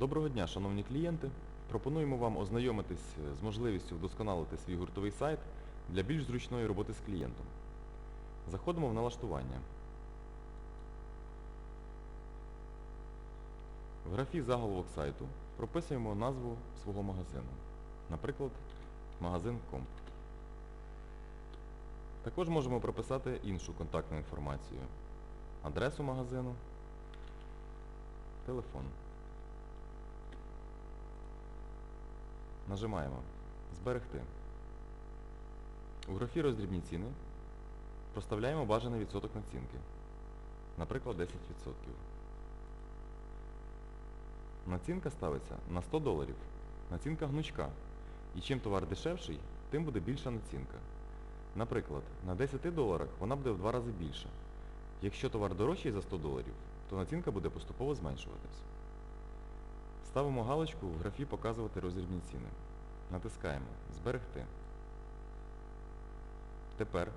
Доброго дня, шановні клієнти. Пропонуємо вам ознайомитись з можливістю вдосконалити свій гуртовий сайт для більш зручної роботи з клієнтом. Заходимо в налаштування. В графі заголовок сайту прописуємо назву свого магазину. Наприклад, магазин Комп. Також можемо прописати іншу контактну інформацію. Адресу магазину, телефон. Нажимаємо Зберегти. У графі роздрібні ціни проставляємо бажаний відсоток націнки. Наприклад, 10%. Націнка ставиться на 100 доларів. Націнка гнучка. І чим товар дешевший, тим буде більша націнка. Наприклад, на 10 доларах вона буде в два рази більша. Якщо товар дорожчий за 100 доларів, то націнка буде поступово зменшуватись. Ставимо галочку в графі Показувати роздрібні ціни. Натискаємо Зберегти. Тепер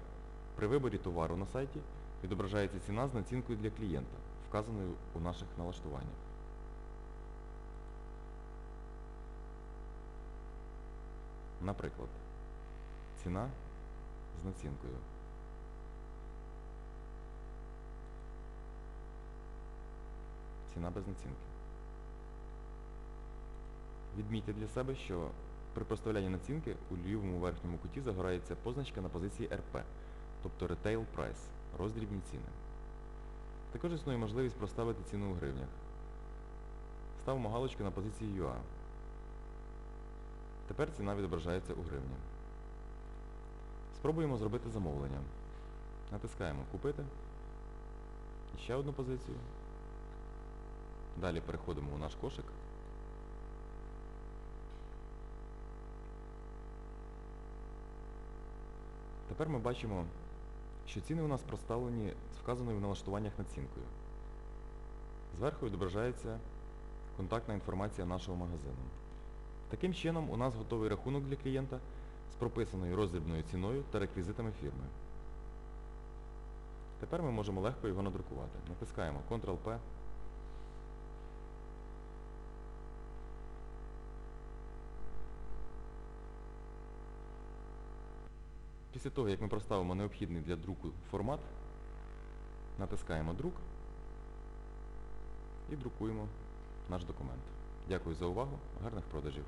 при виборі товару на сайті відображається ціна з націнкою для клієнта, вказаною у наших налаштуваннях. Наприклад, ціна з націнкою. Ціна без націнки. Відмітьте для себе, що при проставлянні націнки у лівому верхньому куті загорається позначка на позиції РП, тобто Retail Price, роздрібні ціни. Також існує можливість проставити ціну у гривнях. Ставимо галочку на позиції UA. Тепер ціна відображається у гривні. Спробуємо зробити замовлення. Натискаємо Купити. І ще одну позицію. Далі переходимо у наш кошик. Тепер ми бачимо, що ціни у нас проставлені з вказаною в налаштуваннях націнкою. Зверху відображається контактна інформація нашого магазину. Таким чином у нас готовий рахунок для клієнта з прописаною роздрібною ціною та реквізитами фірми. Тепер ми можемо легко його надрукувати. Натискаємо Ctrl-P. Після того, як ми проставимо необхідний для друку формат, натискаємо Друк і друкуємо наш документ. Дякую за увагу, гарних продажів!